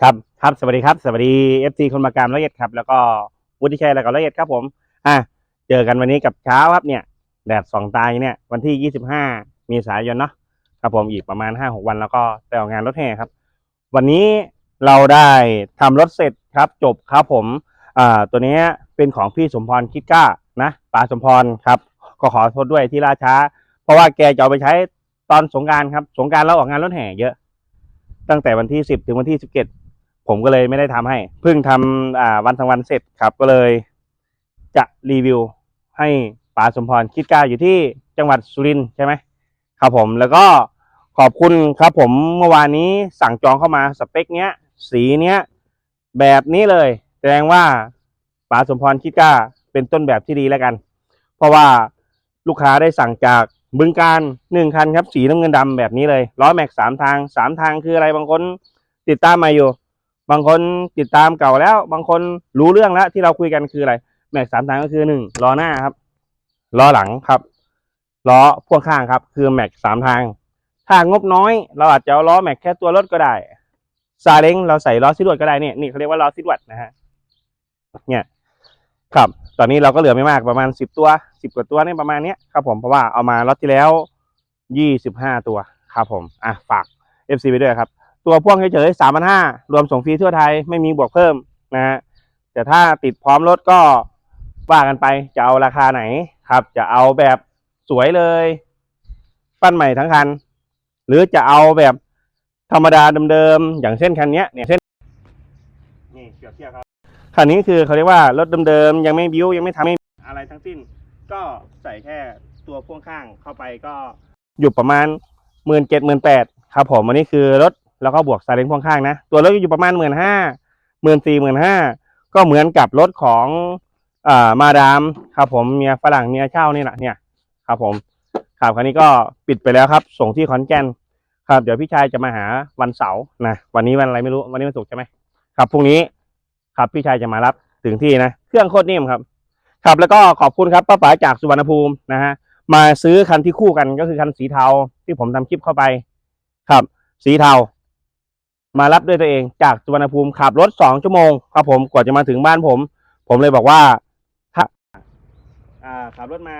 ครับครับสวัสดีครับสวัสดีเอฟซีคนมากรามละเอียดครับ แล้วก็วุฒิชัยแล้วก็ละเอียดครับผมอะเจอกันวันนี้กับเช้าครับเนี่ยแดดสองตายเนี่ยวันที่ยี่สิบห้ามีสายนเนาะครับผมอีกประมาณห้าหกวันแล้วก็ไปออกงานรถแห่ครับ วันนี้เราได้ทำรถเสร็จครับ จบครับผมอ่าตัวนี้เป็นของพี่สมพรคิดกล้านะป๋าสมพรครับ ก็ขอโทษด้วยที่ล่าช้า เพราะว่าแกจะเอาไปใช้ตอนสงการครับ สงการเราออกงานรถแห่เยอะ ตั้งแต่วันที่สิบถึงวันที่สิบเจ็ด ผมก็เลยไม่ได้ทำให้ เพิ่งทำอ่าวันสองวันเสร็จครับ ก็เลย จะรีวิวให้ป๋าสมพรคิดกล้าอยู่ที่จังหวัดสุรินทร์ใช่ไหมครับผมแล้วก็ขอบคุณครับผมเมื่อวานนี้สั่งจองเข้ามาสเปคเนี้ย สีเนี้ย แบบนี้เลย แสดงว่าป๋าสมพรคิดกล้าเป็นต้นแบบที่ดีแล้วกัน เพราะว่าลูกค้าได้สั่งจากบึงการหนึ่งคันครับ สีน้ำเงินดำแบบนี้เลยล้อแม็กสามทางสามทางคืออะไรบางคนติดตามมาอยู่ บางคนติดตามเก่าแล้ว บางคนรู้เรื่องแล้วที่เราคุยกันคืออะไร แม็กสามทางก็คือหนึ่งล้อหน้าครับล้อหลังครับล้อพ่วงข้างครับ คือแม็กสามทาง ถ้างบน้อย เราอาจจะเอาล้อแม็กแค่ตัวรถก็ได้ซาเล้งเราใส่ล้อซิดวดก็ได้เนี่ยนี่เขาเรียกว่าล้อซิดวดนะฮะเนี่ยครับ ตอนนี้เราก็เหลือไม่มากประมาณสิบตัวสิบกว่าตัวเนี่ยประมาณเนี้ยครับผมเพราะว่าเอามาล็อตที่แล้วยี่สิบห้าตัวครับผมอะฝาก FC ไปด้วยครับ ตัวพ่วงเฉยๆสามพันห้ารวมส่งฟรีทั่วไทยไม่มีบวกเพิ่มนะฮะแต่ถ้าติดพร้อมรถก็ว่ากันไปจะเอาราคาไหนครับ จะเอาแบบสวยเลย ปั้นใหม่ทั้งคัน หรือจะเอาแบบธรรมดาเดิมๆอย่างเช่นคันนี้เนี่ยเช่นนี่เปรียบเทียบครับคันนี้คือเขาเรียกว่ารถเดิมๆยังไม่บิ้วยังไม่ทำไม่อะไรทั้งสิ้น ก็ใส่แค่ตัวพ่วงข้างเข้าไปก็อยู่ประมาณหมื่นเจ็ดหมื่นแปดครับผมอันนี้คือรถ แล้วก็บวกซาเล้งพ่วงข้างนะ ตัวรถอยู่ประมาณหมื่นห้าหมื่นสี่หมื่นห้าก็เหมือนกับรถของอ่ามาดามครับผมเมียฝรั่งเมียเช่านี่แหละเนี่ยครับผมครับคันนี้ก็ปิดไปแล้วครับ ส่งที่ขอนแก่นครับ เดี๋ยวพี่ชายจะมาหาวันเสาร์นะวันนี้วันอะไรไม่รู้วันนี้วันศุกร์ใช่ไหมครับพรุ่งนี้ครับพี่ชายจะมารับถึงที่นะ เครื่องโคตรนิ่มครับ ครับแล้วก็ขอบคุณครับป้าป๋าจากสุวรรณภูมินะฮะมาซื้อคันที่คู่กันก็คือคันสีเทาที่ผมทำคลิปเข้าไป ครับ สีเทา มารับด้วยตัวเองจากสุวรรณภูมิขับรถสองชั่วโมงครับผมกว่าจะมาถึงบ้านผม ผมเลยบอกว่าถ้าอ่าขับรถมา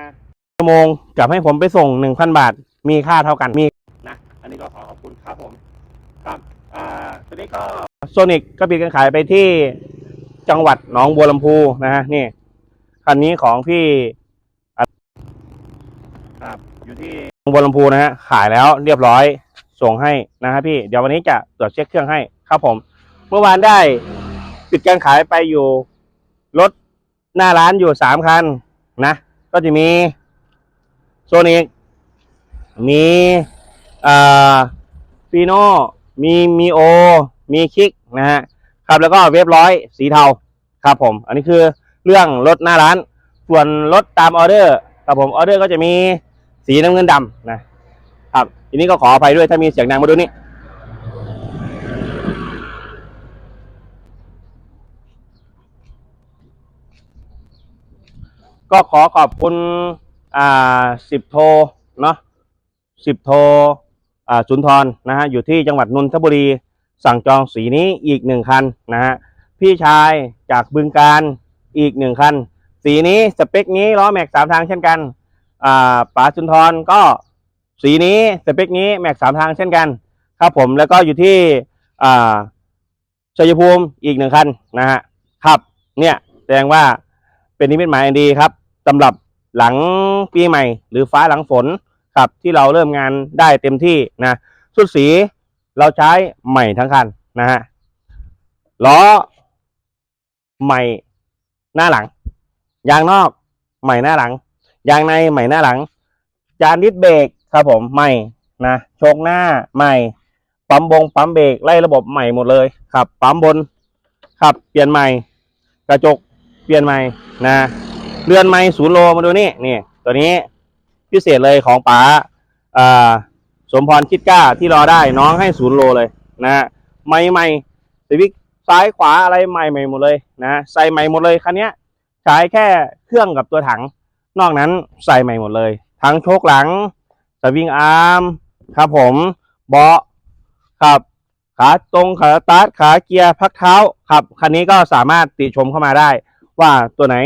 ชั่วโมงกับให้ผมไปส่งหนึ่งพันบาท มีค่าเท่ากันมีนะอันนี้ก็ขอขอบคุณครับผมครับอ่าตัวนี้ก็โซนิกก็ปิดการขายไปที่จังหวัดหนองบัวลำพูนะฮะนี่คันนี้ของพี่อะครับอยู่ที่หนองบัวลำพูนะฮะขายแล้วเรียบร้อย ส่งให้นะฮะพี่เดี๋ยววันนี้จะตรวจเช็คเครื่องให้ครับผม เมื่อวานได้ปิดการขายไปอยู่รถหน้าร้านอยู่สามคันนะก็จะมีโซนิกมีอ่าฟีโนมีมีโอ มีคิกนะฮะครับแล้วก็เว็บร้อยสีเทาครับผม อันนี้คือเรื่องรถหน้าร้าน ส่วนรถตามออเดอร์ครับผมออเดอร์ก็จะมีสีน้ำเงินดำนะ ครับทีนี้ก็ขออภัยด้วยถ้ามีเสียงดังมาดูนี่ก็ขอขอบคุณอ่าสิบโทเนาะสิบโทอ่าสุนทรนะฮะอยู่ที่จังหวัดนนทบุรี สั่งจองสีนี้อีกหนึ่งคันนะฮะพี่ชายจากบึงการอีกหนึ่งคัน สีนี้สเปคนี้ล้อแม็กสามทางเช่นกันอ่าป๋าสุนทรก็ สีนี้สเปคนี้แม็กสามทางเช่นกันครับผมแล้วก็อยู่ที่อ่าชัยภูมิอีกหนึ่งคันนะฮะครับ เนี่ยแสดงว่าเป็นนิมิตหมายอันดีครับสำหรับหลังปีใหม่ หรือฟ้าหลังฝนครับที่เราเริ่มงานได้เต็มที่นะชุดสีเราใช้ใหม่ทั้งคันนะฮะล้อใหม่หน้าหลัง ยางนอกใหม่หน้าหลัง ยางในใหม่หน้าหลัง จานดิสเบรก ครับผมใหม่นะโชคหน้าใหม่ ปั๊มบงปั๊มเบรกไล่ระบบใหม่หมดเลยครับ ปั๊มบนครับเปลี่ยนใหม่ กระจกเปลี่ยนใหม่นะเรือนไม้ศูนย์โลมาดูนี่นี่ตัวนี้พิเศษเลยของป๋าอ่าสมพรคิดกล้าที่รอได้น้องให้ศูนย์โลเลยนะฮะไม่ไม่สวิกซ้ายขวาอะไรใหม่ใหม่หมดเลยนะใส่ใหม่หมดเลยคันนี้ใช้แค่เครื่องกับตัวถัง นอกนั้นใส่ใหม่หมดเลย ทั้งโชคหลัง สวิงอาร์มครับผมเบาะครับขาตรงขาตาร์ทขาเกียร์พักเท้าครับคันนี้ก็สามารถติชมเข้ามาได้ ว่าตัวไหน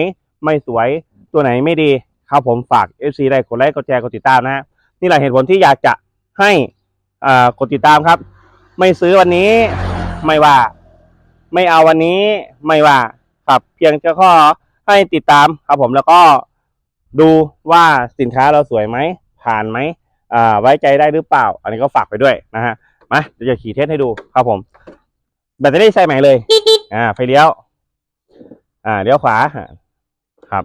ไม่สวยตัวไหนไม่ดีครับผมฝาก FC ได้กดไลค์กดแชร์กดติดตามนะฮะนี่แหละเหตุผลที่อยากจะให้อ่ากดติดตามครับ ไม่ซื้อวันนี้ไม่ว่า ไม่เอาวันนี้ไม่ว่าครับเพียงจะข้อให้ติดตามครับผมแล้วก็ดูว่าสินค้าเราสวยไหมผ่านไหม ไว้ใจได้หรือเปล่า อันนี้ก็ฝากไปด้วยนะฮะมาเดี๋ยวจะขี่เทสให้ดูครับผม แบตเตอรี่ใส่ใหม่เลย อ่า ไฟเลี้ยว อ่าเลี้ยวขวาครับ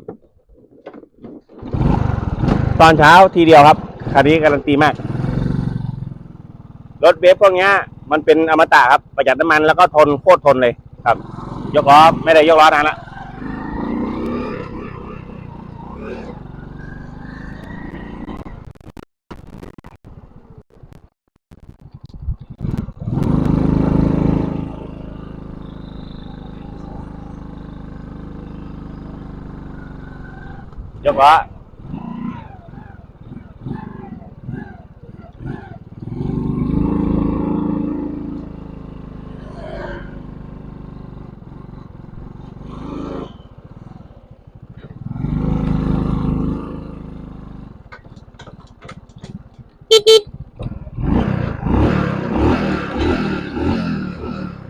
ตอนเช้าทีเดียวครับคันนี้การันตีมาก รถเวฟพวกเนี้ยมันเป็นอมตะครับ ประหยัดน้ำมันแล้วก็ทนโคตรทนเลยครับ ยกล้อไม่ได้ยกล้อนานละ ยกล้อ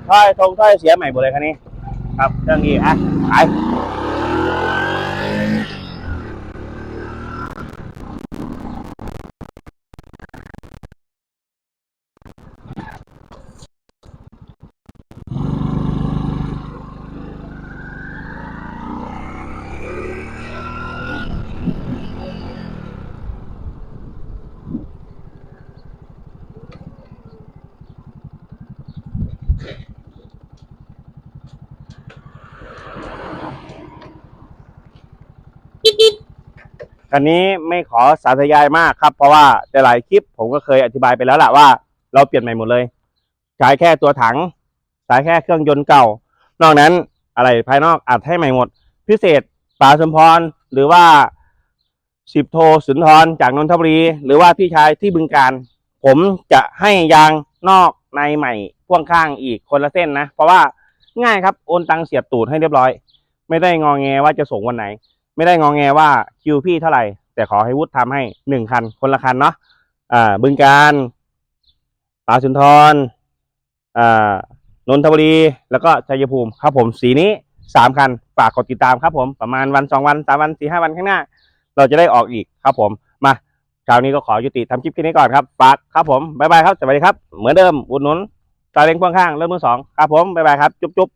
ถ้อยทงถ้อยเสียใหม่หมดเลยคันนี้ ครับเครื่องนี้อะไป คันนี้ไม่ขอสาธยายมากครับ เพราะว่าแต่หลายคลิปผมก็เคยอธิบายไปแล้วแหละว่า เราเปลี่ยนใหม่หมดเลย ใช้แค่ตัวถังใช้แค่เครื่องยนต์เก่า นอกนั้นอะไรภายนอกอัดให้ใหม่หมด พิเศษป่าสมพรหรือว่าสิบโทสุนทรจากนนทบุรี หรือว่าพี่ชายที่บึงการ ผมจะให้ยางนอกในใหม่พ่วงข้างอีกคนละเส้นนะ เพราะว่าง่ายครับ โอนตังเสียบตูดให้เรียบร้อย ไม่ได้งอแงว่าจะส่งวันไหน ไม่ได้งองแงว่าคิวพี่เท่าไหร่ แต่ขอให้วุฒิทำให้หนึ่งคัน คนละคันเนาะอ่าบึงการป่าสุนทรอ่านนทบุรี แล้วก็ชัยภูมิครับผมสีนี้สามคันฝากกดติดตามครับผมประมาณวันสองวันสามวันสี่ห้าวันข้างหน้า เราจะได้ออกอีกครับผมมาคราวนี้ก็ขอยุติทำคลิปแค่นี้ก่อนครับฝากครับผมบ๊ายบายครับสวัสดีครับ เหมือนเดิมอุดหนุนตาเล้งพ่วงข้างเริ่มมือสองครับผมบ๊ายบายครับจุ๊บจุ๊บ